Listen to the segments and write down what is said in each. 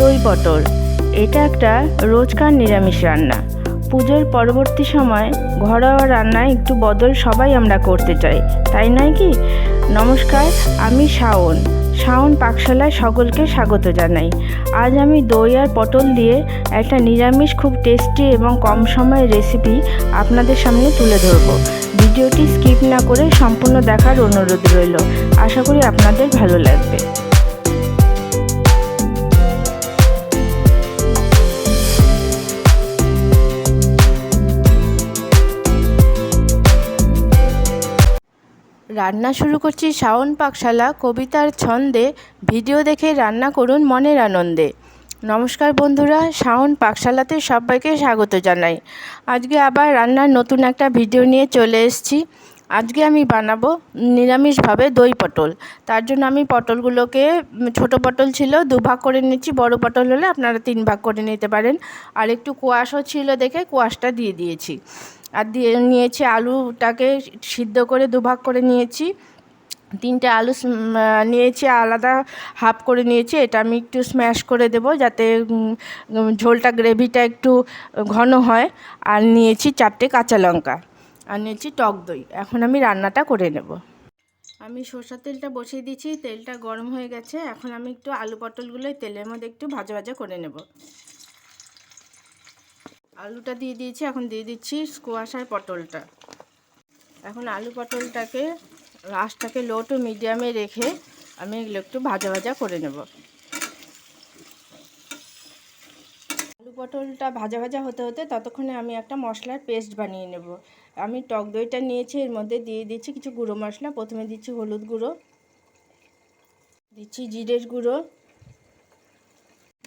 দই পটল। এটা একটা রোজকার নিরামিষ রান্না। পুজোর পরবর্তী সময় ঘরোয়া রান্নায় একটু বদল সবাই আমরা করতে চাই, তাই নয় কি? নমস্কার, আমি শাওন। শাওন পাকশালায় সকলকে স্বাগত জানাই। আজ আমি দই আর পটল দিয়ে একটা নিরামিষ, খুব টেস্টি এবং কম সময়ের রেসিপি আপনাদের সামনে তুলে ধরব। ভিডিওটি স্কিপ না করে সম্পূর্ণ দেখার অনুরোধ রইল। আশা করি আপনাদের ভালো লাগবে। রান্না শুরু করছি শাওন পাকশালা, কবিতার ছন্দে। ভিডিও দেখে রান্না করুন মনের আনন্দে। নমস্কার বন্ধুরা, শাওন পাকশালাতে সবাইকে স্বাগত জানাই। আজকে আবার রান্নার নতুন একটা ভিডিও নিয়ে চলে এসেছি। আজকে আমি বানাবো নিরামিষভাবে দই পটল। তার জন্য আমি পটলগুলোকে ছোট পটল ছিল দু ভাগ করে নিচ্ছি, বড় পটল হলে আপনারা তিন ভাগ করে নিতে পারেন। আর একটু কুয়াশও ছিল দেখে কুয়াশটা দিয়ে দিয়েছি। আর দিয়ে নিয়েছি আলুটাকে সিদ্ধ করে দুভাগ করে নিয়েছি। তিনটে আলু নিয়েছি, আলাদা হাফ করে নিয়েছি। এটা আমি একটু স্ম্যাশ করে দেবো যাতে ঝোলটা গ্রেভিটা একটু ঘন হয়। আর নিয়েছি চারটে কাঁচা লঙ্কা। আর নিয়েছি টক দই। এখন আমি রান্নাটা করে নেব। আমি সরষের তেলটা বসিয়ে দিয়েছি, তেলটা গরম হয়ে গেছে। এখন আমি একটু আলু পটলগুলো তেলের মধ্যে একটু ভাজা ভাজা করে নেব। আলুটা দিয়ে দিয়েছি, এখন দিয়ে দিচ্ছি স্কোয়াশ আর পটলটা। এখন আলু পটলটাকে, আঁচটাকে লো টু মিডিয়ামে রেখে আমি এগুলো একটু ভাজা ভাজা করে নেব। আলু পটলটা ভাজা ভাজা হতে হতে ততক্ষণে আমি একটা মশলার পেস্ট বানিয়ে নেব। আমি টক দইটা নিয়েছি, এর মধ্যে দিয়ে দিচ্ছি কিছু গুঁড়ো মশলা। প্রথমে দিচ্ছি হলুদ গুঁড়ো, দিচ্ছি জিরের গুঁড়ো,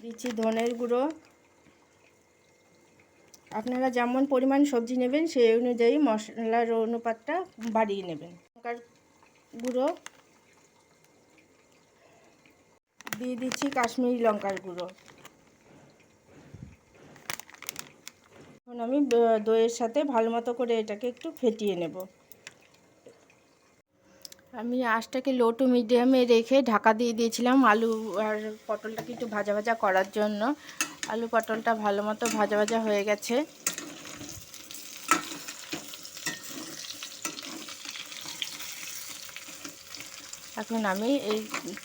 দিচ্ছি ধনের গুঁড়ো। আপনারা যেমন পরিমাণ সবজি নেবেন, সেই অনুযায়ী মশলার অনুপাতটা বাড়িয়ে নেবেন। লঙ্কার গুঁড়ো, দিয়ে দিচ্ছি কাশ্মীরি লঙ্কার গুঁড়ো। এখন আমি দইয়ের সাথে ভালো মতো করে এটাকে একটু ফেটিয়ে নেব। আমি আঁচটাকে লো টু মিডিয়ামে রেখে ঢাকা দিয়ে দিয়েছিলাম আলু আর পটলটাকে একটু ভাজা ভাজা করার জন্য। আলু পটলটা ভালো মতো ভাজা ভাজা হয়ে গেছে। এখন আমি এই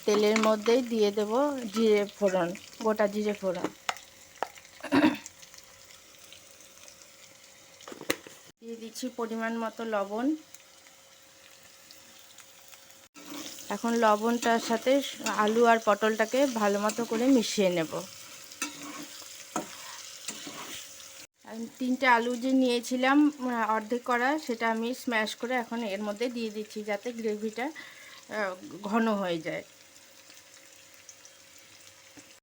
তেলের মধ্যেই দিয়ে দেব জিরে ফোড়ন, গোটা জিরে ফোড়ন দিয়ে দিচ্ছি পরিমাণ মতো লবণ। এখন লবণটার সাথে আলু আর পটলটাকে ভালো মতো করে মিশিয়ে নেব। তিনটে আলু যে নিয়েছিলাম, অর্ধেক করা, সেটা আমি স্ম্যাশ করে এখন এর মধ্যে দিয়ে দিচ্ছি যাতে গ্রেভিটা ঘন হয়ে যায়।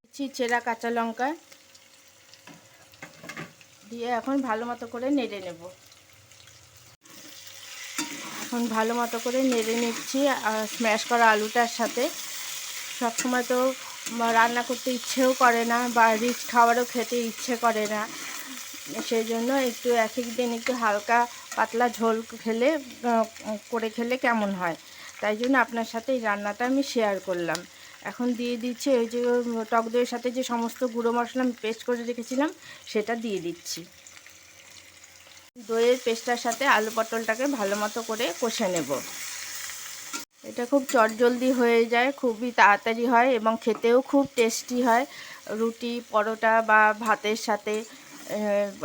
দিচ্ছি চেরা কাঁচা লঙ্কা। দিয়ে এখন ভালো মতো করে নেড়ে নেব। এখন ভালো মতো করে নেড়ে নিচ্ছি স্ম্যাশ করা আলুটার সাথে। সবসময় তো রান্না করতে ইচ্ছেও করে না বা রিচ খাবারও খেতে ইচ্ছে করে না। সেই জন্য একটু এক দিন একটু হালকা পাতলা ঝোল খেলে করে খেলে কেমন হয়। তাই জন্য আপনার সাথে এই রান্নাটা আমি শেয়ার করলাম। এখন দিয়ে দিচ্ছি ওই যে টক দইয়ের সাথে যে সমস্ত গুঁড়ো মশলা আমি পেস্ট করে রেখেছিলাম, সেটা দিয়ে দিচ্ছি। দইয়ের পেস্টটার সাথে আলু পটলটাকে ভালো মতো করে কষে নেব। এটা খুব চটজলদি হয়ে যায়, খুবই তাড়াতাড়ি হয় এবং খেতেও খুব টেস্টি হয়। রুটি, পরোটা বা ভাতের সাথে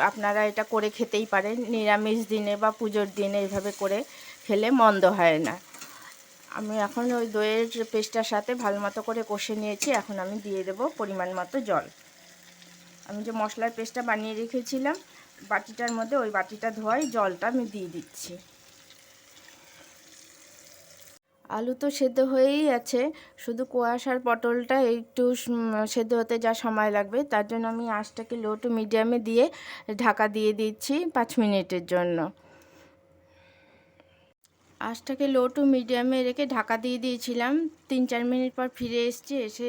আপনারা এটা করে খেতেই পারেন। নিরামিষ দিনে বা পুজোর দিনে এভাবে করে খেলে মন্দ হয় না। আমি এখন ওই দইয়ের পেস্টার সাথে ভালো মতো করে কষে নিয়েছি, এখন আমি দিয়ে দেব পরিমাণ মতো জল। আমি যে মশলার পেস্টটা বানিয়ে রেখেছিলাম, বাটিটার মধ্যে ওই বাটিটা ধোয়াই জলটা আমি দিয়ে দিচ্ছি। আলু তো সেদ্ধ হয়েই আছে, শুধু কুয়াশার পটলটা একটু সেদ্ধ হতে যা সময় লাগবে, তার জন্য আমি আঁশটাকে লো টু মিডিয়ামে দিয়ে ঢাকা দিয়ে দিচ্ছি পাঁচ মিনিটের জন্য। আঁচটাকে লো টু মিডিয়ামে রেখে ঢাকা দিয়ে দিয়েছিলাম। তিন, চার মিনিট পর ফিরে এসেছি, এসে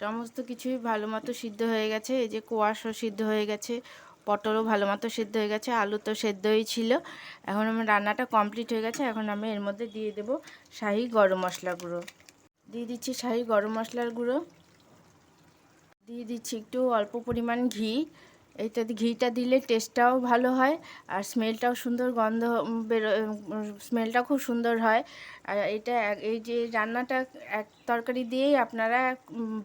সমস্ত কিছুই ভালো মতো সিদ্ধ হয়ে গেছে। এই যে কোয়াশও সিদ্ধ হয়ে গেছে, পটলও ভালো মতো সিদ্ধ হয়ে গেছে, আলু তো সেদ্ধই ছিল। এখন আমার রান্নাটা কমপ্লিট হয়ে গেছে, এখন আমি এর মধ্যে দিয়ে দেবো শাহি গরম মশলা গুঁড়ো। দিয়ে দিচ্ছি শাহি গরম মশলার গুঁড়ো। দিয়ে দিচ্ছি একটু অল্প পরিমাণ ঘি। এইটা ঘিটা দিলে টেস্টটাও ভালো হয় আর স্মেলটাও সুন্দর গন্ধ বেরো স্মেলটাও খুব সুন্দর হয়। আর এটা এই যে রান্নাটা এক তরকারি দিয়েই আপনারা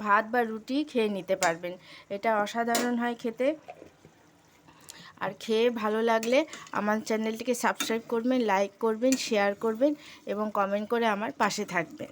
ভাত বা রুটি খেয়ে নিতে পারবেন। এটা অসাধারণ হয় খেতে। আর খেয়ে ভালো লাগলে আমার চ্যানেলটিকে সাবস্ক্রাইব করবেন লাইক করবেন শেয়ার করবেন এবং কমেন্ট করে আমার পাশে থাকবেন।